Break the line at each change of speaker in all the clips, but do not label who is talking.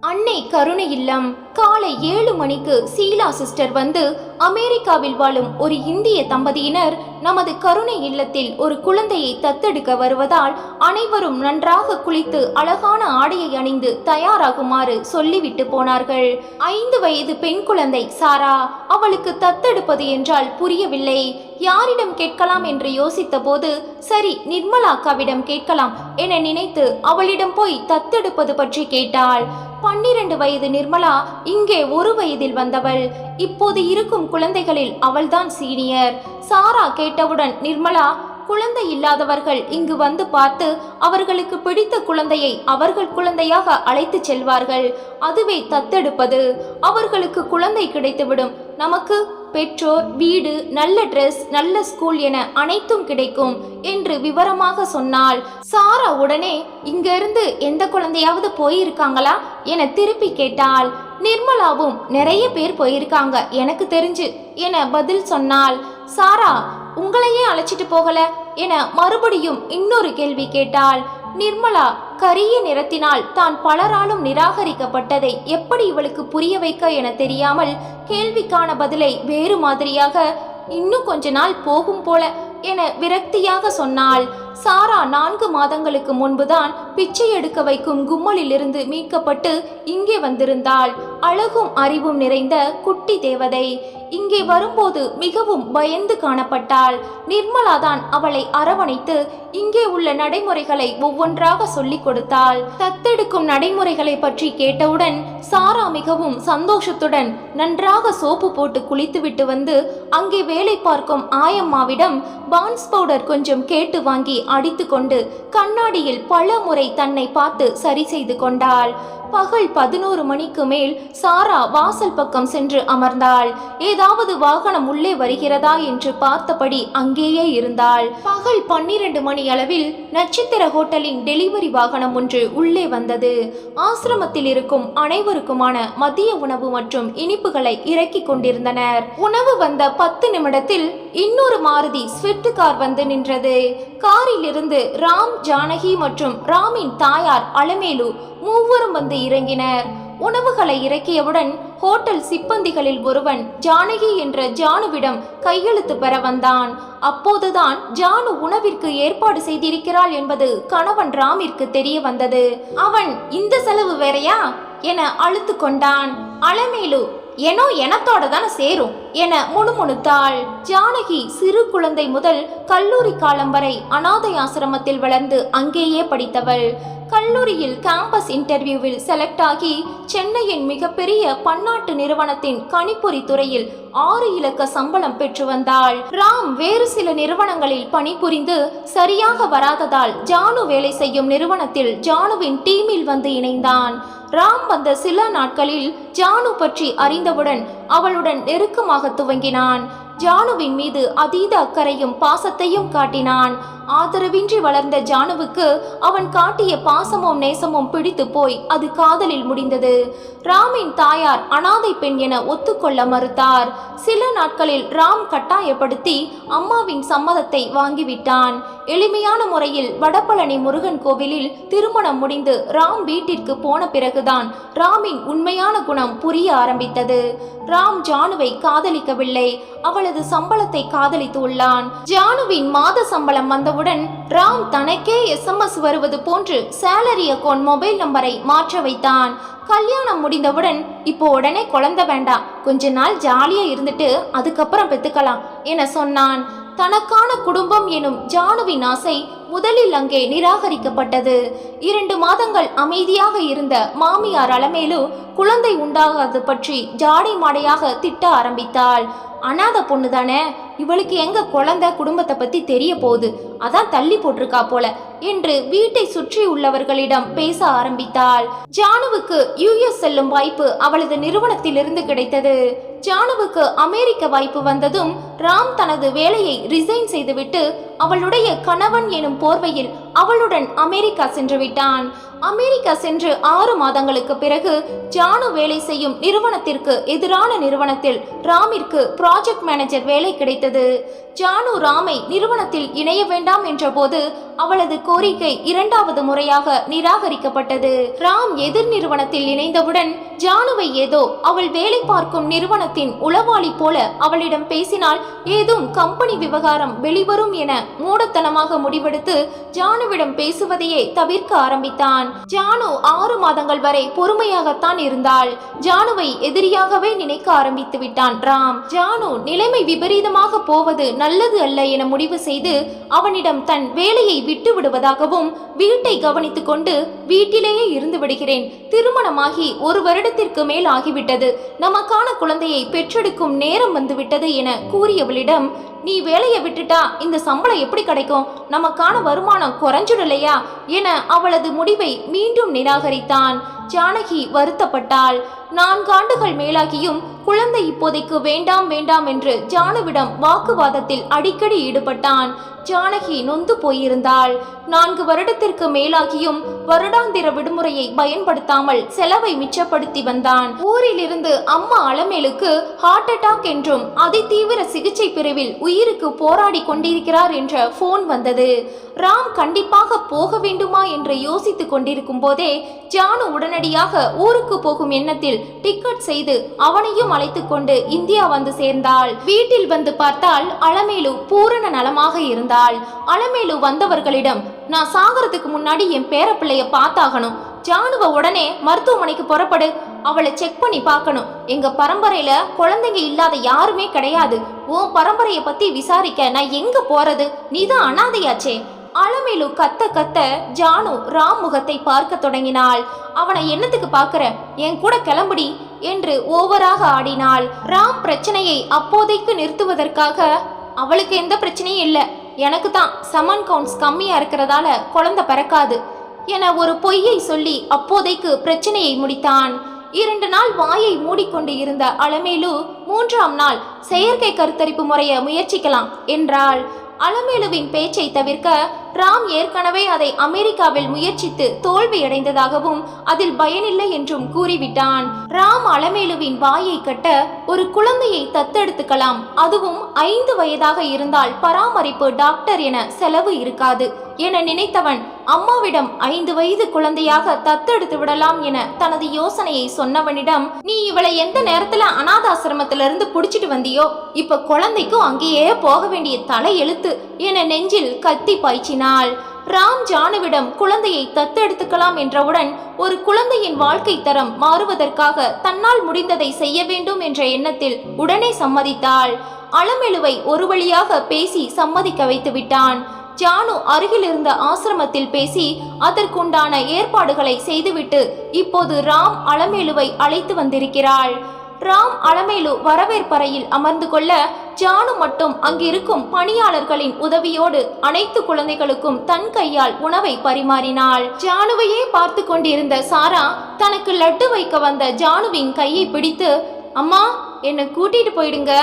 அன்னை கருணை இல்லம் காலை ஏழு மணிக்கு சீலா சிஸ்டர் வந்து அமெரிக்காவில் வாழும் ஒரு இந்திய தம்பதியினர் நமது கருணை இல்லத்தில் ஒரு குழந்தையை தத்தெடுக்க வருவதால் அனைவரும் நன்றாக குளித்து அழகான ஆடையை அணிந்து தயாராகுமாறு சொல்லிவிட்டு போனார்கள். ஐந்து வயது பெண் குழந்தை சாரா அவளுக்கு தத்தெடுப்பது என்றால் புரியவில்லை. யாரிடம் கேட்கலாம் என்று யோசித்தபோது சரி நிர்மலா அக்காவிடம் கேட்கலாம் என நினைத்து அவளிடம் போய் தத்தெடுப்பது பற்றி கேட்டாள். பன்னிரண்டு வயது நிர்மலா இங்கே ஒரு வயதில் வந்தவள். இப்போது இருக்கும் குழந்தைகளில் அவள்தான் சீனியர். சாரா கேட்டவுடன் நிர்மலா குழந்தை இல்லாதவர்கள் இங்கு வந்து பார்த்து அவர்களுக்கு பிடித்த குழந்தையை அவர்கள் குழந்தையாக அழைத்து செல்வார்கள். அதுவே தத்தெடுப்பது. அவர்களுக்கு குழந்தை கிடைத்துவிடும். நமக்கு பெற்றோர் வீடு நல்ல ட்ரெஸ் நல்ல ஸ்கூல் என அனைத்தும் கிடைக்கும் என்று விவரமாக சொன்னாள் சாரா உடனே இங்கிருந்து எந்த குழந்தையாவது போயிருக்காங்களா? என திருப்பி கேட்டாள். நிர்மலாவும் நிறைய பேர் போயிருக்காங்க எனக்கு தெரிஞ்சு என பதில் சொன்னாள். சாரா உங்களையே அழைச்சிட்டு போகல? என மறுபடியும் இன்னொரு கேள்வி கேட்டாள். நிர்மலா கரிய நிறத்தினால் தான் பலராலும் நிராகரிக்கப்பட்டதை எப்படி இவளுக்கு புரிய வைக்க என தெரியாமல் கேள்விக்கான பதிலை வேறு மாதிரியாக இன்னும் கொஞ்ச நாள் போகும் போல என விரக்தியாக சொன்னாள். சாரா நான்கு மாதங்களுக்கு முன்புதான் பிச்சை எடுக்க வைக்கும் கும்மலிலிருந்து மீட்கப்பட்டு இங்கே வந்திருந்தாள். அழகும் அறிவும் நிறைந்த குட்டி தேவதை இங்கே வரும்போது மிகவும் பயந்து காணப்பட்டாள். நிர்மலாதான் அவளை அரவணைத்து இங்கே உள்ள நடைமுறைகளை ஒவ்வொன்றாக சொல்லிக் கொடுத்தாள். தத்தெடுக்கும் நடைமுறைகளை பற்றி கேட்டவுடன் சாரா மிகவும் சந்தோஷத்துடன் நன்றாக சோப்பு போட்டு குளித்துவிட்டு வந்து அங்கே வேலை பார்க்கும் ஆயம்மாவிடம் பான்ஸ் பவுடர் கொஞ்சம் கேட்டு வாங்கி அடித்துக்கொண்டு கண்ணாடியில் பல முறை தன்னை பார்த்து சரி செய்து கொண்டாள். பகல் பதினோரு மணிக்கு மேல் சாரா வாசல் பக்கம் சென்று அமர்ந்தாள். ஏதாவது வாகனம் உள்ளே வருகிறதா என்று பார்த்தபடி அங்கேயே இருந்தாள். பகல் பன்னிரண்டு மணி அளவில் நட்சத்திர ஹோட்டலின் டெலிவரி வாகனம் ஒன்று உள்ளே வந்தது. ஆசிரமத்தில் இருக்கும் அனைவருக்குமான மதிய உணவு மற்றும் இனிப்புகளை இறக்கி கொண்டிருந்தனர். உணவு வந்த பத்து நிமிடத்தில் இன்னொரு மாருதி ஸ்விஃப்ட் கார் வந்து நின்றது. காரில் இருந்து ராம் ஜானகி மற்றும் ராமின் தாயார் அலமேலு மூவரும் வந்து இறங்கினர். உணவுகளை இறக்கியவுடன் ஹோட்டல் சிப்பந்திகளில் ஒருவன் ஜானகி என்ற ஜானுவிடம் கையெழுத்து பெற வந்தான். அப்போதுதான் ஜானு உணவிற்கு ஏற்பாடு செய்திருக்கிறாள் என்பது கணவன் ராமிற்கு தெரிய வந்தது. அவன் இந்த செலவு வேறையா? என அழுத்து கொண்டான். அலமேலு எனோ எனத்தோட தானே சேரும் என முணுமுணுத்தாள். ஜானகி சிறு குழந்தை முதல் கல்லூரி காலம் வரை அனாதை ஆசிரமத்தில் வளர்ந்து அங்கேயே படித்தவள். கல்லூரியில் கேம்பஸ் இன்டர்வியூவில் செலக்ட் ஆகி சென்னையின் மிகப்பெரிய பன்னாட்டு நிறுவனத்தின் கணிப்பொறி துறையில் ஆறு இலக்க சம்பளம் பெற்று வந்தாள். ராம் வேறு சில நிறுவனங்களில் பணிபுரிந்து சரியாக வராததால் ஜானு வேலை செய்யும் நிறுவனத்தில் ஜானுவின் டீமில் வந்து இணைந்தான். ராம் வந்த சில நாட்களில் ஜானு பற்றி அறிந்தவுடன் அவளுடன் நெருக்கமாக துவங்கினான். ஜானுவின் மீது அதீத அக்கறையும் பாசத்தையும் காட்டினான். ஆதரவின்றி வளர்ந்த ஜானுவுக்கு அவன் காட்டிய பாசமும் நேசமும் பிடித்து போய் அது காதலில் முடிந்தது. ராமின் தாயார் அனாதை பெண் என ஒத்துக்கொள்ள மறுத்தார். சில நாட்களில் ராம் கட்டாயப்படுத்தி அம்மாவின் சம்மதத்தை வாங்கிவிட்டான். எளிமையான முறையில் வடபழனி முருகன் கோவிலில் திருமணம் முடிந்து ராம் வீட்டிற்கு போன பிறகுதான் ராமின் உண்மையான குணம் புரிய ஆரம்பித்தது. ராம் ஜானுவை காதலிக்கவில்லை. அவளது சம்பளத்தை காதலித்து உள்ளான் ஜானுவின் மாத சம்பளம் வந்தவுடன் ராம் தனக்கே எஸ்எம்எஸ் வருவது போன்று சேலரி அக்கௌண்ட் மொபைல் நம்பரை மாற்ற வைத்தான். கல்யாணம் முடிந்தவுடன் இப்போ உடனே குழந்தை வேண்டாம். கொஞ்ச நாள் ஜாலியா இருந்துட்டு அதுக்கப்புறம் பெத்துக்கலாம் என சொன்னான். தனக்கான குடும்பம் எனும் ஜானுவின் ஆசை முதலில் அங்கே நிராகரிக்கப்பட்டது. இரண்டு மாதங்கள் அமைதியாக இருந்த மாமியார் அலமேலு குழந்தை உண்டாகாது பற்றி ஜாடை மாடையாக திட்ட ஆரம்பித்தாள். அனாதை பொண்ணு தானே இவளுக்கு எங்க குழந்தை? குடும்பத்தை பத்தி தெரிய போகுது. அதான் தள்ளி போட்டிருக்கா போல என்று வீட்டை சுற்றி உள்ளவர்களிடம் பேச ஆரம்பித்தாள். ஜானுவுக்கு யுஎஸ் செல்லும் வாய்ப்பு அவளது நிறுவனத்திலிருந்து கிடைத்தது. ஜானுவுக்கு அமெரிக்க வாய்ப்பு வந்ததும் ராம் தனது வேலையை ரிசைன் செய்துவிட்டு அவளுடைய கணவன் எனும் போர்வையில் அவளுடன் அமெரிக்கா சென்று விட்டான். அமெரிக்கா சென்று ஆறு மாதங்களுக்கு பிறகு ஜானு வேலை செய்யும் நிறுவனத்திற்கு எதிரான நிறுவனத்தில் ராமிற்கு ப்ராஜெக்ட் மேனேஜர் வேலை கிடைத்தது. ஜானு ராமை நிறுவனத்தில் இணைய வேண்டாம் என்றபோது அவளது கோரிக்கை இரண்டாவது முறையாக நிராகரிக்கப்பட்டது. ராம் எதிர் நிறுவனத்தில் இணைந்தவுடன் ஜானுவை ஏதோ அவள் வேலை பார்க்கும் நிறுவனத்தின் உளவாளி போல அவளிடம் பேசினால் ஏதும் கம்பெனி விவகாரம் வெளிவரும் என மூடத்தனமாக முடிவெடுத்து ஜானுவிடம் பேசுவதையே தவிர்க்க ஆரம்பித்தான். ஜானு ஆறு மாதங்கள் வரை பொறுமையாகத்தான் இருந்தாள். ஜானுவை எதிரியாகவே நினைக்க ஆரம்பித்து விட்டான் ராம். ஜானு நிலைமை விபரீதமாக போவது நல்லது அல்ல என முடிவு செய்து அவனிடம் தன் வேலையை விட்டு விடுவதாகவும் வீட்டை கவனித்துக் கொண்டு வீட்டிலேயே இருந்து விடுகிறேன். திருமணமாகி ஒரு வருடத்திற்கு மேல் ஆகிவிட்டது. நமக்கான குழந்தையை பெற்றெடுக்கும் நேரம் வந்துவிட்டது என கூறியவளிடம் நீ வேலையை விட்டுட்டா இந்த சம்பளம் எப்படி கிடைக்கும்? நமக்கான வருமானம் குறைஞ்சிடலையா? என அவளது முடிவை மீண்டும் நிராகரித்தான். ஜானகி வருத்தப்பட்டாள். நான்காண்டுகள் மேலாகியும் குழந்தை இப்போதைக்கு வேண்டாம் வேண்டாம் என்று ஜானுவிடம் வாக்குவாதத்தில் அடிக்கடி ஈடுபட்டான். ஜானகி நொந்து போயிருந்தாள். நான்கு வருடத்திற்கு மேலாகியும் வருடாந்திர விடுமுறையை பயன்படுத்தாமல் செலவை மிச்சப்படுத்தி வந்தான். ஊரிலிருந்து அம்மா அலமேலுக்கு ஹார்ட் அட்டாக் என்றும் அதிதீவிர சிகிச்சை பிரிவில் உயிருக்கு போராடி கொண்டிருக்கிறார் என்ற போன் வந்தது. ராம் கண்டிப்பாக போக வேண்டுமா என்று யோசித்துக் கொண்டிருக்கும் போதே ஜானு உடனடியாக ஊருக்கு போகும் எண்ணத்தில் டிக்கெட் செய்து அவனையும் அழைத்துக் கொண்டு இந்தியா வந்து சேர்ந்தாள். வீட்டில் வந்து பார்த்தால் அலமேலு பூரண நலமாக இருந்தாள். அலமேலு வந்தவர்களிடம் நான் சாகிறதுக்கு முன்னாடி என் பேரப்பிள்ளைய பார்த்தாகணும். ஜானுவ உடனே மருத்துவமனைக்கு புறப்படு. அவளை செக் பண்ணி பார்க்கணும். எங்க பரம்பரையில குழந்தைங்க இல்லாத யாருமே கிடையாது. உன் பரம்பரைய பத்தி விசாரிக்க நான் எங்க போறது? நீதான் அனாதையாச்சே. அலமேலு கத்த கத்த ஜானு ராம் முகத்தை பார்க்க தொடங்கினாள். அவனை என்னத்துக்கு பார்க்கற? என் கூட கிளம்புடி என்று ஓவராக ஆடினாள். ராம் பிரச்சனையை அப்போதைக்கு நிறுத்துவதற்காக அவளுக்கு எந்த பிரச்சனையும் இல்லை. எனக்கு தான் சமன் கவுண்ட்ஸ் கம்மியா இருக்கிறதால குழந்தை பிறக்காது என ஒரு பொய்யை சொல்லி அப்போதைக்கு பிரச்சனையை முடித்தான். இரண்டு நாள் வாயை மூடிக்கொண்டு இருந்த அலமேலு மூன்றாம் நாள் செயற்கை கருத்தரிப்பு முறையை முயற்சிக்கலாம் என்றாள். அலமேலுவின் பேச்சை தவிர்க்க ராம் ஏற்கனவே அதை அமெரிக்காவில் முயற்சித்து தோல்வியடைந்ததாகவும் அதில் பயனில்லை என்றும் கூறிவிட்டான். ராம் அலமேலுவின் வாயை கட்ட ஒரு குழந்தையை தத்தெடுத்துக்கலாம். அதுவும் ஐந்து வயதாக இருந்தால் பராமரிப்பு டாக்டர் என செலவு இருக்காது. என நினைத்தவன் அம்மாவிடம் ஐந்து வயது குழந்தையாக தத்தெடுத்து விடலாம் என தனது யோசனையை சொன்னவனிடம் நீ இவளை எந்த நேரத்துல அனாதாசிரமத்திலிருந்து இருந்து புடிச்சிட்டு வந்தியோ? இப்ப குழந்தைக்கும் அங்கேயே போக வேண்டிய தலை எழுத்து என நெஞ்சில் கத்தி பேசினாள் ராம் ஜானுவிடம் குழந்தையை தத்தெடுத்துக்கலாம் என்றவுடன் ஒரு குழந்தையின் வாழ்க்கை தரம் மாறுவதற்காக தன்னால் முடிந்ததை செய்ய வேண்டும் என்ற எண்ணத்தில் உடனே சம்மதித்தாள். அலமெழுவை ஒரு வழியாக பேசி சம்மதிக்க வைத்து விட்டான் ஜானு அருகில் இருந்த ஆசிரமத்தில் பேசி அதற்குண்டான ஏற்பாடுகளை செய்துவிட்டு இப்போது ராம் அலமேலுவை அழைத்து வந்திருக்கிறாள். ராம் அலமேலு வரவேற்பறையில் அமர்ந்து கொள்ள ஜானு மட்டும் அங்கிருக்கும் பணியாளர்களின் உதவியோடு அனைத்து குழந்தைகளுக்கும் தன் கையால் உணவை பரிமாறினாள். ஜானுவையே பார்த்து கொண்டிருந்த சாரா தனக்கு லட்டு வைக்க வந்த ஜானுவின் கையை பிடித்து அம்மா என்னை கூட்டிட்டு போயிடுங்க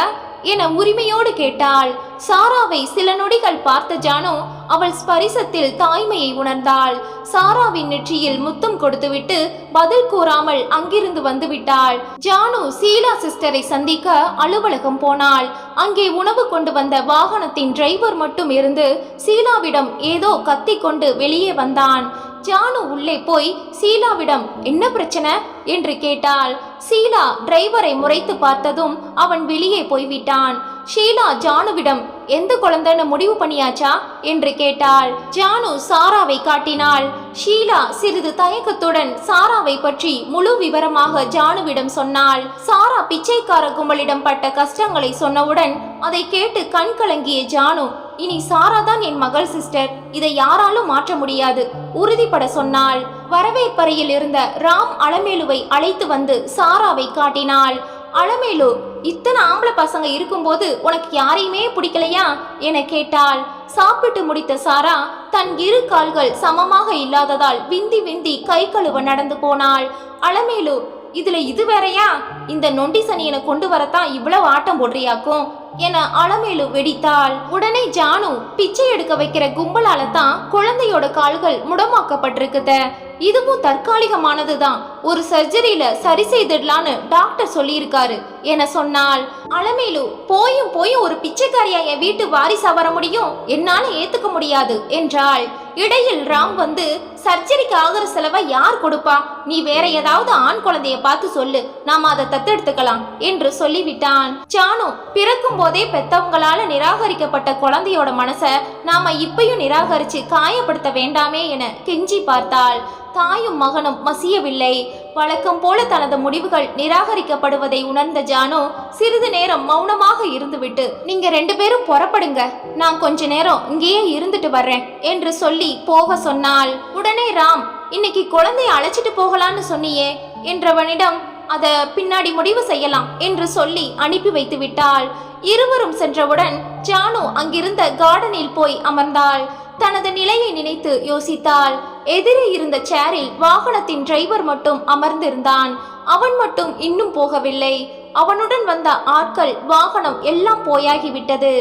என உரிமையோடு கேட்டாள். சாராவை சில நொடிகள் பார்த்த ஜானு அவள் ஸ்பரிசத்தில் தாய்மையை உணர்ந்தாள். சாராவின் நெற்றியில் முத்தம் கொடுத்துவிட்டு பதில் கூறாமல் அங்கிருந்து வந்துவிட்டாள். ஜானு சீலா சிஸ்டரை சந்திக்க அலுவலகம் போனாள். அங்கே உணவு கொண்டு வந்த வாகனத்தின் டிரைவர் மட்டும் இருந்து சீலாவிடம் ஏதோ கத்திக்கொண்டு வெளியே வந்தான். ஜானு உள்ளே போய் சீலாவிடம் என்ன பிரச்சனை? என்று கேட்டாள். சீலா டிரைவரை முறைத்து பார்த்ததும் அவன் வெளியே போய்விட்டான். ஷீலா ஜானுவிடம் எந்த குழந்தைன்னு முடிவு பண்ணியாச்சா? என்று கேட்டாள். ஜானு சாராவை காட்டினாள். ஷீலா சிறிது தயக்கத்துடன் சாராவை பற்றி முழு விவரமாக ஜானுவிடம் சொன்னாள். சாரா பிச்சைக்கார கும்பலிடம் பட்ட கஷ்டங்களை சொன்னவுடன் அதை கேட்டு கண் கலங்கிய ஜானு இனி சாரா தான் என் மகள் சிஸ்டர். இதை யாராலும் மாற்ற முடியாது உறுதிப்பட சொன்னாள். வரவேற்பறையில் இருந்த ராம் அலமேலுவை அழைத்து வந்து சாராவை காட்டினாள். அலமேலு இத்தனை ஆம்பளை பசங்க இருக்கும்போது உனக்கு யாரையுமே பிடிக்கலையா? என கேட்டாள். சாப்பிட்டு முடித்த சாரா தன் இரு கால்கள் சமமாக இல்லாததால் விந்தி விந்தி கை கழுவ நடந்து போனாள். அலமேலு இதுல இது வேறையா? இந்த நொண்டி சனியனை கொண்டு வரத்தான் இவ்வளவு ஆட்டம் போடுறியாக்கும்? என அலமேலு வெடித்தாள். உடனே ஜானு பிச்சை எடுக்க வைக்கிற கும்பலால தான் குழந்தையோட கால்கள் முடமாக்கப்பட்டிருக்குத. இதுவும் தற்காலிகமானதுதான். ஒரு சர்ஜரியில சரி செய்திடலான்னு டாக்டர் சொல்லியிருக்காரு என சொன்னால் அலமேலு போயும் போயும் ஒரு பிச்சைக்காரியா என் வீட்டு வாரிசா வர முடியும்? என்னால ஏத்துக்க முடியாது என்றாள். இடையில் ராம் வந்து சர்ஜரிக்கு ஆகிற செலவை யார் கொடுப்பா? நீ வேற ஏதாவது ஆண் குழந்தைய பார்த்து சொல்லு. நாம அதை தத்தெடுத்துக்கலாம் என்று சொல்லிவிட்டான். சானு பிறக்கும் போதே பெத்தவங்களால நிராகரிக்கப்பட்ட குழந்தையோட மனச நாம இப்பயும் நிராகரிச்சு காயப்படுத்த வேண்டாமே என கெஞ்சி பார்த்தாள். தாயும் மகனும் மசியவில்லை. வழக்கம் போல தனது முடிவுகள் நிராகரிக்கப்படுவதை உணர்ந்த ஜானு சிறிது நேரம் மௌனமாக இருந்துவிட்டு நீங்க ரெண்டு பேரும் புறப்படுங்க. நான் கொஞ்ச நேரம் இங்கேயே இருந்துட்டு வர்றேன் என்று சொல்லி போக சொன்னால் உடனே ராம் இன்னைக்கு குழந்தைய அழைச்சிட்டு போகலான்னு சொன்னியே என்றவனிடம் அத பின்னாடி முடிவு செய்யலாம் என்று சொல்லி அனுப்பி வைத்து விட்டாள். இருவரும் சென்றவுடன் ஜானு அங்கிருந்த கார்டனில் போய் அமர்ந்தாள். தனது நிலையை நினைத்து யோசித்தாள். எதிரே இருந்த சேரில் வாகனத்தின் டிரைவர் மட்டும் அமர்ந்திருந்தான். அவன் மட்டும் இன்னும் போகவில்லை. அவனுடன் வந்த ஆட்கள் வாகனம் எல்லாம் போயாகிவிட்டது.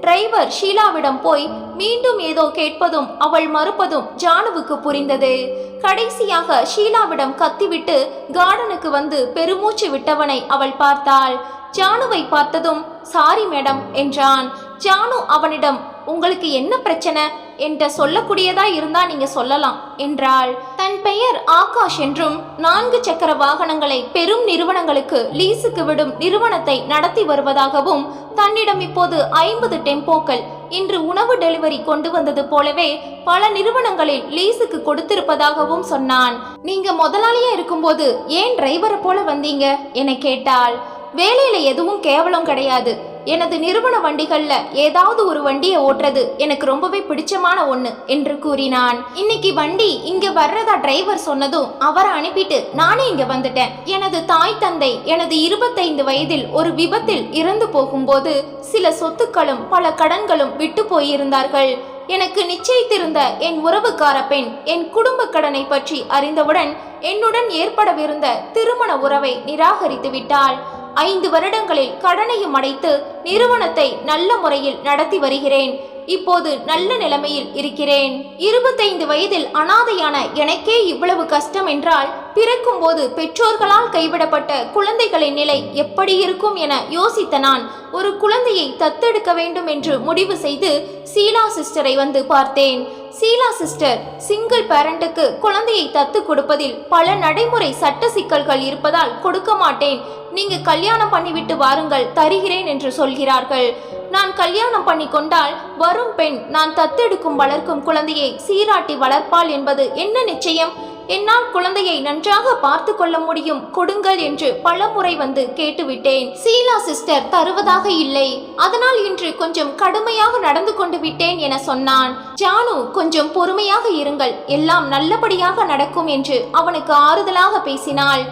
டிரைவர் ஷீலாவிடம் போய் மீண்டும் ஏதோ கேட்பதும் அவள் மறுப்பதும் ஜானுவுக்கு புரிந்தது. கடைசியாக ஷீலாவிடம் கத்திவிட்டு கார்டனுக்கு வந்து பெருமூச்சு விட்டவனை அவள் பார்த்தாள். ஜானுவை பார்த்ததும் சாரி மேடம் என்றான். ஜானு அவனிடம் உங்களுக்கு என்ன பிரச்சனை? என்ற சொல்லக்கூடியதா இருந்தா நீங்க சொல்லலாம். என்றால் தன் பெயர் ஆகாஷ் என்றும் நான்கு சக்கர வாகனங்களை பெரும் நிறுவனங்களுக்கு லீஸுக்கு விடும் நிறுவனத்தை நடத்தி வருவதாகவும் தன்னிடம் இப்போது ஐம்பது டெம்போக்கள் இன்று உணவு டெலிவரி கொண்டு வந்தது போலவே பல நிறுவனங்களில் லீஸுக்கு கொடுத்திருப்பதாகவும் சொன்னான். நீங்க முதலாளியா இருக்கும்போது ஏன் டிரைவரை போல வந்தீங்க? என கேட்டால் வேலையில எதுவும் கேவலம் கிடையாது. எனது நிறுவன வண்டிகள்ல ஏதாவது ஒரு வண்டியை ஓட்டுறது எனக்கு ரொம்பவே பிடிச்சமான ஒண்ணு என்று கூறினான். இன்னைக்கு வண்டி இங்க வர்றதா டிரைவர் சொன்னதும் அவரை அனுப்பிட்டு நானே இங்க வந்துட்டேன். எனது தாய் தந்தை எனது இருபத்தைந்து வயதில் ஒரு விபத்தில் இறந்து போகும்போது சில சொத்துக்களும் பல கடன்களும் விட்டு போயிருந்தார்கள். எனக்கு நிச்சயித்திருந்த என் உறவுக்கார பெண் என் குடும்ப கடனை பற்றி அறிந்தவுடன் என்னுடன் ஏற்படவிருந்த திருமண உறவை நிராகரித்து விட்டாள். ஐந்து வருடங்களில் கடனையும் அடைத்து நிறுவனத்தை நல்ல முறையில் நடத்தி வருகிறேன். இப்போது நல்ல நிலைமையில் இருக்கிறேன். இருபத்தைந்து வயதில் அனாதையான எனக்கே இவ்வளவு கஷ்டம் என்றால் பிறக்கும்போது பெற்றோர்களால் கைவிடப்பட்ட குழந்தைகளின் நிலை எப்படி இருக்கும் என யோசித்த நான் ஒரு குழந்தையை தத்தெடுக்க வேண்டும் என்று முடிவு செய்து சீலா சிஸ்டரை வந்து பார்த்தேன். சீலா சிஸ்டர் சிங்கிள் பேரண்ட்டுக்கு குழந்தையை தத்து கொடுப்பதில் பல நடைமுறை சட்ட சிக்கல்கள் இருப்பதால் கொடுக்க மாட்டேன். நீங்க கல்யாணம் பண்ணிவிட்டு வாருங்கள் தருகிறேன் என்று சொல்கிறார்கள். நான் கல்யாணம் பண்ணி கொண்டால் வரும் பெண் நான் தத்தெடுக்கும் வளர்க்கும் குழந்தையை சீராட்டி வளர்ப்பாள் என்பது என்ன நிச்சயம்? என்னால் குழந்தையை நன்றாக பார்த்து கொள்ள முடியும் கொடுங்கள் என்று பலமுறை வந்து கேட்டுவிட்டேன். சீலா சிஸ்டர் தருவதாக இல்லை. அதனால் இன்று கொஞ்சம் கடுமையாக நடந்து கொண்டு விட்டேன் என சொன்னான். ஜானு கொஞ்சம் பொறுமையாக இருங்கள். எல்லாம் நல்லபடியாக நடக்கும் என்று அவனுக்கு ஆறுதலாக பேசினாள்.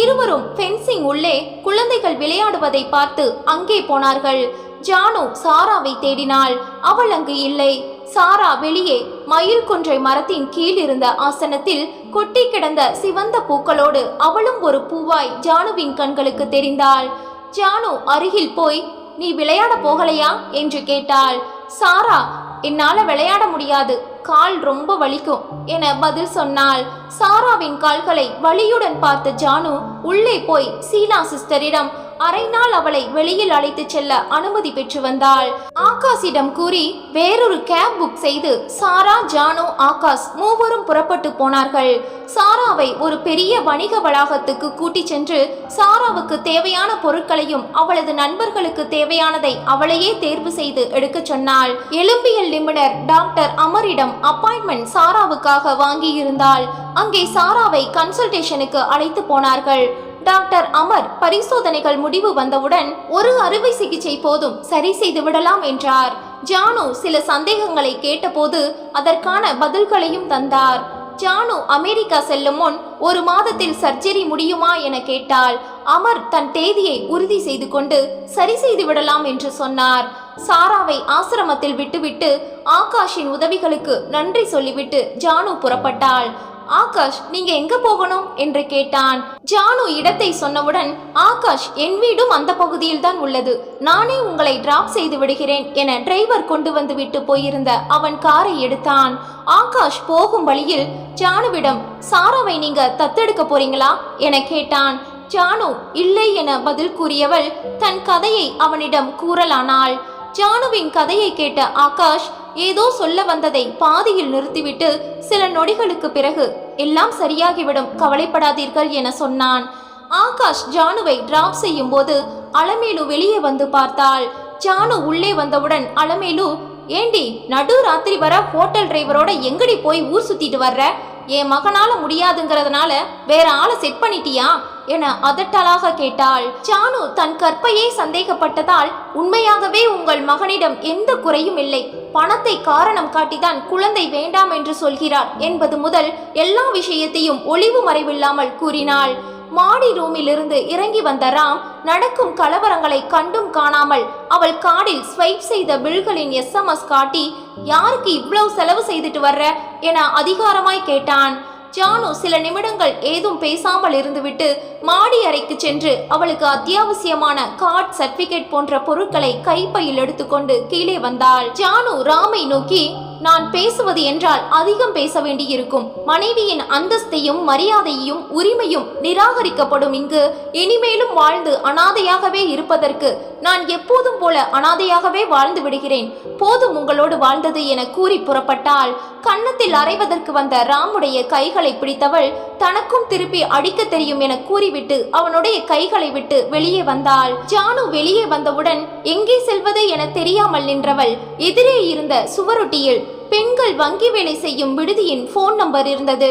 இருவரும் ஃபென்சிங் உள்ளே குழந்தைகள் விளையாடுவதை பார்த்து அங்கே போனார்கள். ஜானு சாராவை தேடினாள். அவள் அங்கு இல்லை. சாரா வெளியே மயில் கொன்றை மரத்தின் கீழ் இருந்த ஆசனத்தில் கொட்டி கிடந்த சிவந்த பூக்களோடு அவளும் ஒரு பூவாய் ஜானுவின் கண்களுக்கு தெரிந்தாள். ஜானு அருகில் போய் நீ விளையாட போகலையா? என்று கேட்டாள். சாரா என்னால விளையாட முடியாது. கால் ரொம்ப வலிக்கும் என பதில் சொன்னால் சாராவின் கால்களை வலியுடன் பார்த்த ஜானு உள்ளே போய் சீலா சிஸ்டரிடம் அரை நாள் அவளை வெளியில் அழைத்துச் செல்ல அனுமதி பெற்று வந்தாள். ஆகாஷிடம் கூறி வேறொரு கேப் புக் செய்து சாரா ஜானு ஆகாஷ் மூவரும் புறப்பட்டு போனார்கள். சாராவை ஒரு பெரிய வணிக வளாகத்துக்கு கூட்டிச் சென்று சாராவுக்கு தேவையான பொருட்களையும் அவளது நண்பர்களுக்கு தேவையானதை அவளையே தேர்வு செய்து எடுக்கச் சொன்னாள். எலும்பியல் நிபுணர் டாக்டர் அமரிடம் அப்பாயின்மெண்ட் சாராவுக்காக வாங்கியிருந்தாள். அங்கே சாராவை கன்சல்டேஷனுக்கு அழைத்து போனார்கள். டாக்டர் அமர் பரிசோதனைகள் முடிவு வந்தவுடன் ஒரு அறுவை சிகிச்சை போதும் சரி செய்து விடலாம் என்றார். ஜானு சில சந்தேகங்களை கேட்டபோது அதற்கான பதில்களையும் தந்தார். ஜானு அமெரிக்கா செல்லும் முன் ஒரு மாதத்தில் சர்ஜரி முடியுமா என கேட்டால் அமர் தன் தேதியை உறுதி செய்து கொண்டு சரி செய்து விடலாம் என்று சொன்னார். சாராவை ஆசிரமத்தில் விட்டுவிட்டு ஆகாஷின் உதவிகளுக்கு நன்றி சொல்லிவிட்டு ஜானு புறப்பட்டாள். ஆகாஷ் நீங்க எங்க போகணும்? என்று கேட்டான். ஜானு இடத்தை சொன்னவுடன் ஆகாஷ் என் வீடும் அந்த பகுதியில் தான் உள்ளது. நானே உங்களை டிராப் செய்து விடுகிறேன் என டிரைவர் கொண்டு வந்து விட்டு போயிருந்த அவன் காரை எடுத்தான். ஆகாஷ் போகும் வழியில் ஜானுவிடம் சாராவை நீங்க தத்தெடுக்க போறீங்களா? என கேட்டான். ஜானு இல்லை என பதில் கூறியவள் தன் கதையை அவனிடம் கூறலானாள். ஜானுவின் கதையை கேட்ட ஆகாஷ் ஏதோ சொல்ல வந்ததை பாதியில் நிறுத்திவிட்டு சில நொடிகளுக்கு பிறகு எல்லாம் சரியாகிவிடும் கவலைப்படாதீர்கள் என சொன்னான். ஆகாஷ் ஜானுவை டிராப் செய்யும் போது அலமேலு வெளியே வந்து பார்த்தாள். ஜானு உள்ளே வந்தவுடன் அலமேலு ஏண்டி நடு ராத்திரி வர ஹோட்டல் டிரைவரோட எங்கடி போய் ஊர் சுத்திட்டு வர்ற? என் மகனால முடியாதுங்கிறதுனால வேற ஆளை செட் பண்ணிட்டியா? என அதட்டலாக கேட்டாள். சானு தன் கற்பையே சந்தேகப்பட்டதால் உண்மையாகவே உங்கள் மகனிடம் எந்த குறையும் இல்லை. பணத்தை காரணம் காட்டிதான் குழந்தை வேண்டாம் என்று சொல்கிறார் என்பது முதல் எல்லா விஷயத்தையும் ஒளிவு மறைவில்லாமல் கூறினாள். மாடி ரூமிலிருந்து இறங்கி வந்த ராம் நடக்கும் கலவரங்களை கண்டும் காணாமல் அவள் கார்டில் ஸ்வைப் செய்த பில்களின் எஸ்எம்எஸ் காட்டி யாருக்கு இவ்வளவு செலவு செய்துட்டு வர்ற? என அதிகாரமாய் கேட்டான். ஜானு சில நிமிடங்கள் ஏதும் பேசாமல் இருந்துவிட்டு மாடி அறைக்கு சென்று அவளுக்கு அத்தியாவசியமான கார்ட் சர்டிபிகேட் போன்ற பொருட்களை கைப்பையில் எடுத்துக்கொண்டு கீழே வந்தாள். ஜானு ராமை நோக்கி நான் பேசுவது என்றால் அதிகம் பேச வேண்டியிருக்கும். மனைவியின் அந்தஸ்தையும் மரியாதையையும் உரிமையும் நிராகரிக்கப்படும் இங்கு. இனிமேலும் வாழ்ந்து அனாதையாகவே இருப்பதற்கு நான் எப்போதும் போல அனாதையாகவே வாழ்ந்து விடுகிறேன். போதும் உங்களோடு வாழ்ந்தது என கூறி புறப்பட்டாள் கன்னத்தில் அறைவதற்கு வந்த ராமுடைய கைகளை பிடித்தவள் தனக்கும் திருப்பி அடிக்க தெரியும் என கூறிவிட்டு அவனுடைய கைகளை விட்டு வெளியே வந்தாள். ஜானு வெளியே வந்தவுடன் எங்கே செல்வது என தெரியாமல் நின்றவள். எதிரே இருந்த சுவரொட்டியில் பெண்கள் வங்கி வேலை செய்யும் விடுதியின் ஃபோன் நம்பர் இருந்தது.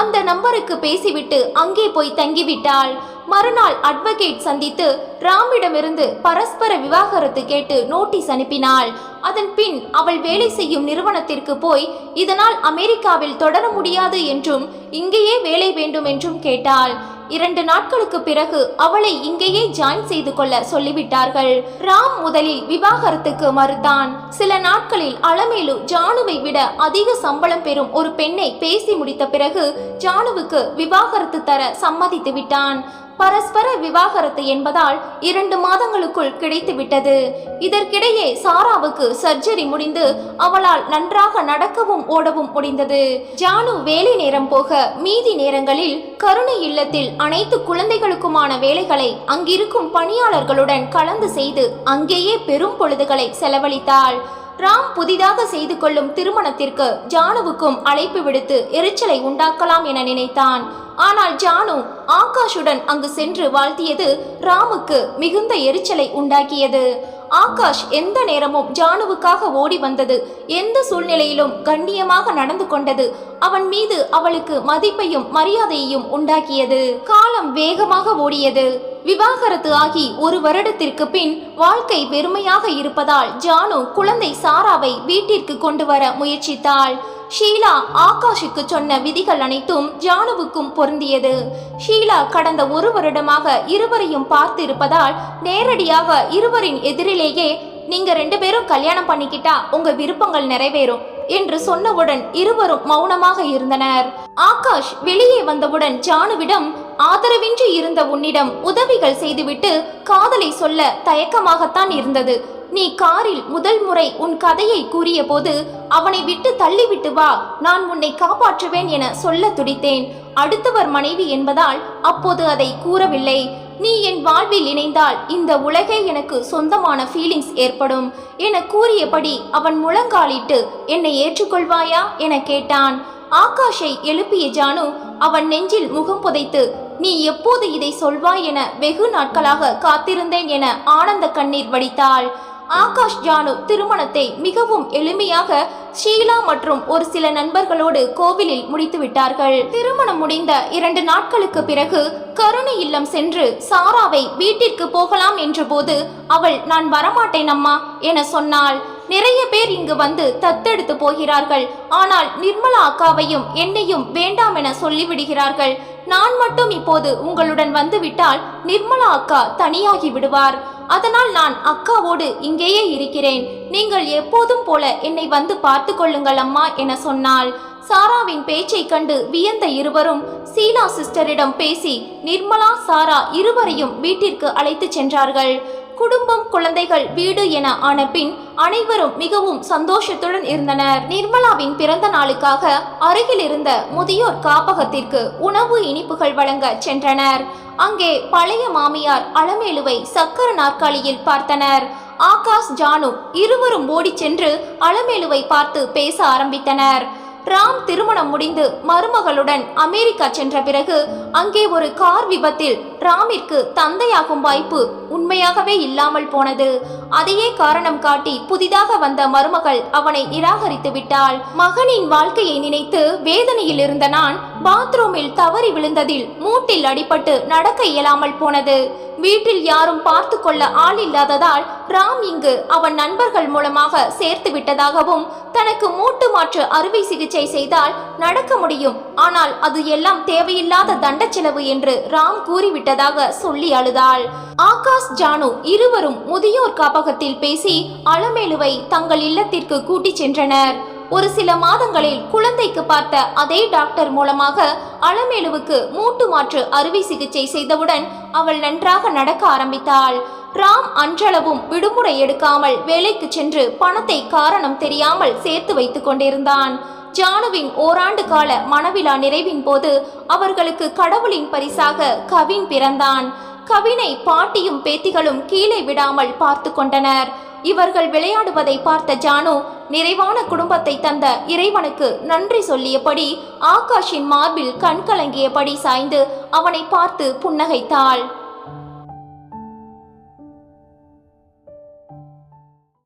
அந்த நம்பருக்கு பேசிவிட்டு அங்கே போய் தங்கிவிட்டாள். மறுநாள் அட்வொகேட் சந்தித்து ராமிடமிருந்து பரஸ்பர விவாகரத்து கேட்டு நோட்டீஸ் அனுப்பினாள். அதன் பின் அவள் வேலை செய்யும் நிறுவனத்திற்கு போய் இதனால் அமெரிக்காவில் தொடர முடியாது என்றும் இங்கேயே வேலை வேண்டும் என்றும் கேட்டாள். இரண்டு நாட்களுக்கு பிறகு அவளை இங்கேயே ஜாயின் செய்து கொள்ள சொல்லிவிட்டார்கள். ராம் முதலில் விவாகரத்துக்கு மறுத்தான். சில நாட்களில் அலமேலு ஜானுவை விட அதிக சம்பளம் பெறும் ஒரு பெண்ணை பேசி முடித்த பிறகு ஜானுவுக்கு விவாகரத்து தர சம்மதித்து விட்டான் பரஸ்பர விவாகரத்து என்பதால் இரண்டு மாதங்களுக்குள் கிடைத்துவிட்டது. இதற்கிடையே சாராவுக்கு சர்ஜரி முடிந்து அவளால் நன்றாக நடக்கவும் ஓடவும் முடிந்தது. ஜானு வேலை நேரம் போக மீதி நேரங்களில் கருணை இல்லத்தில் அனைத்து குழந்தைகளுக்குமான வேலைகளை அங்கிருக்கும் பணியாளர்களுடன் கலந்து செய்து அங்கேயே பெரும் பொழுதுகளை செலவழித்தாள். ராம் புதிதாக செய்து கொள்ளும் திருமணத்திற்கு ஜானுவுக்கும் அழைப்பு விடுத்து எரிச்சலை உண்டாக்கலாம் என நினைத்தான். ஆனால் ஜானு ஆகாஷுடன் அங்கு சென்று வாழ்த்தியது ராமுக்கு மிகுந்த எரிச்சலை உண்டாக்கியது. ஆகாஷ் எந்த நேரமும் ஜானுவுக்காக ஓடி வந்தது. எந்த சூழ்நிலையிலும் கண்ணியமாக நடந்து கொண்டது. அவன் மீது அவளுக்கு மதிப்பையும் மரியாதையையும் உண்டாக்கியது. காலம் வேகமாக ஓடியது. விவாகரத்து ஆகி ஒரு வருடத்திற்கு பின் வாழ்க்கை வெறுமையாக இருப்பதால் ஜானு குழந்தை சாராவை வீட்டிற்கு கொண்டு வர முயற்சித்தாள். ஷீலா ஆகாஷுக்கு சொன்ன விதிகள் அனைத்தும் ஜானுவுக்கும் பொருந்தியது. ஷீலா கடந்த ஒரு வருடமாக இருவரையும் பார்த்து இருப்பதால் நேரடியாக இருவரின் எதிரிலேயே நீங்க ரெண்டு பேரும் கல்யாணம் பண்ணிக்கிட்டா உங்க விருப்பங்கள் நிறைவேறும் என்று சொன்னவுடன் இருவரும் மௌனமாக இருந்தனர். ஆகாஷ் வெளியே வந்தவுடன் ஜானுவிடம் ஆதரவின்றி இருந்த உன்னிடம் உதவிகள் செய்துவிட்டு காதலை சொல்ல தயக்கமாகத்தான் இருந்தது. நீ காரில் முதல் முறை உன் கதையை கூறிய போது அவனை விட்டு தள்ளிவிட்டு வா நான் உன்னை காப்பாற்றுவேன் என சொல்ல துடித்தேன். அடுத்தவர் மனைவி என்பதால் அப்போது அதை கூறவில்லை. நீ என் வாழ்வில் இணைந்தால் இந்த உலகே எனக்கு சொந்தமான ஃபீலிங்ஸ் ஏற்படும் என கூறியபடி அவன் முழங்காலிட்டு என்னை ஏற்றுக்கொள்வாயா என கேட்டான். ஆகாஷை எழுப்பிய ஜானு அவன் நெஞ்சில் முகம் புதைத்து நீ எப்போது இதை சொல்வாய் என வெகு நாட்களாக காத்திருந்தேன் என ஆனந்த கண்ணீர் வடித்தாள். ஆகாஷ் ஜானு திருமணத்தை மிகவும் எளிமையாக ஷீலா மற்றும் ஒரு சில நண்பர்களோடு கோவிலில் முடித்து விட்டார்கள் திருமணம் முடிந்த இரண்டு நாட்களுக்கு பிறகு கருணை இல்லம் சென்று சாராவை வீட்டிற்கு போகலாம் என்றபோது அவள் நான் வரமாட்டேன் அம்மா என சொன்னாள். நிறைய பேர் இங்கு வந்து தத்தெடுத்து போகிறார்கள். ஆனால் நிர்மலா அக்காவையும் என்னையும் வேண்டாம் என சொல்லிவிடுகிறார்கள். நான் மட்டும் இப்போது உங்களுடன் வந்துவிட்டால் நிர்மலா அக்கா தனியாகி விடுவார். அதனால் நான் அக்காவோடு இங்கேயே இருக்கிறேன். நீங்கள் எப்போதும் போல என்னை வந்து பார்த்து கொள்ளுங்கள் அம்மா என சொன்னாள். சாராவின் பேச்சை கண்டு வியந்த இருவரும் சீலா சிஸ்டரிடம் பேசி நிர்மலா சாரா இருவரையும் வீட்டிற்கு அழைத்துச் சென்றார்கள். குடும்பம் குழந்தைகள் வீடு என ஆன பின் அனைவரும் மிகவும் சந்தோஷத்துடன் இருந்தனர். நிர்மலாவின் பிறந்த நாளுக்காக அருகில் இருந்த முதியோர் காப்பகத்திற்கு உணவு இனிப்புகள் வழங்க சென்றனர். அங்கே பழைய மாமியார் அலமேலுவை சக்கர நாற்காலியில் பார்த்தனர். ஆகாஷ் ஜானு இருவரும் ஓடிச் சென்று அலமேலுவை பார்த்து பேச ஆரம்பித்தனர். ராம் திருமணம் முடிந்து மருமகளுடன் அமெரிக்கா சென்ற பிறகு அங்கே ஒரு கார் விபத்தில் ராமிற்கு தந்தையாகும் வாய்ப்பு உண்மையாகவே இல்லாமல் போனது. அதையே காரணம் காட்டி புதிதாக வந்த மருமகள் அவனை நிராகரித்து விட்டாள். மகனின் வாழ்க்கையை நினைத்து வேதனையில் இருந்த நான் பாத்ரூமில் தவறி விழுந்ததில் மூட்டில் அடிபட்டு நடக்க இயலாமல் போனது. வீட்டில் யாரும் பார்த்து கொள்ள ஆள் இல்லாததால் ராம் இங்கு அவன் நண்பர்கள் மூலமாக சேர்த்து விட்டதாகவும் தனக்கு மூட்டு மாற்று அறுவை சிகிச்சை செய்தால் நடக்க முடியும் ஆனால் அது எல்லாம் தேவையில்லாத தண்ட செலவு என்று ராம் கூறிவிட்டதாக சொல்லி அழுதாள். ஆகாஷ் ஜானு இருவரும் முதியோர் காப்பகத்தில் பேசி அலமேலுவை தங்கள் இல்லத்திற்கு கூட்டிச் சென்றனர். ஒரு சில மாதங்களில் குழந்தைக்கு பார்த்த அதே டாக்டர் மூலமாக அலமேலுவுக்கு மூட்டு மாற்று அறுவை சிகிச்சை செய்தவுடன் அவள் நன்றாக நடக்க ஆரம்பித்தாள். ராம் அன்றளவும் விடுமுறை எடுக்காமல் வேலைக்கு சென்று பணத்தை காரணம் தெரியாமல் சேர்த்து வைத்துக் கொண்டிருந்தான். ஜானுவின் ஓராண்டு கால மணவிழா நிறைவின் போது அவர்களுக்கு கடவுளின் பரிசாக கவின் பிறந்தான். கவினை பாட்டியும் பேத்திகளும் கீழே விடாமல் பார்த்து கொண்டனர். இவர்கள் விளையாடுவதை பார்த்த ஜானு நிறைவான குடும்பத்தை தந்த இறைவனுக்கு நன்றி சொல்லியபடி ஆகாஷின் மார்பில் கண்கலங்கியபடி சாய்ந்து அவனை பார்த்து புன்னகைத்தாள்.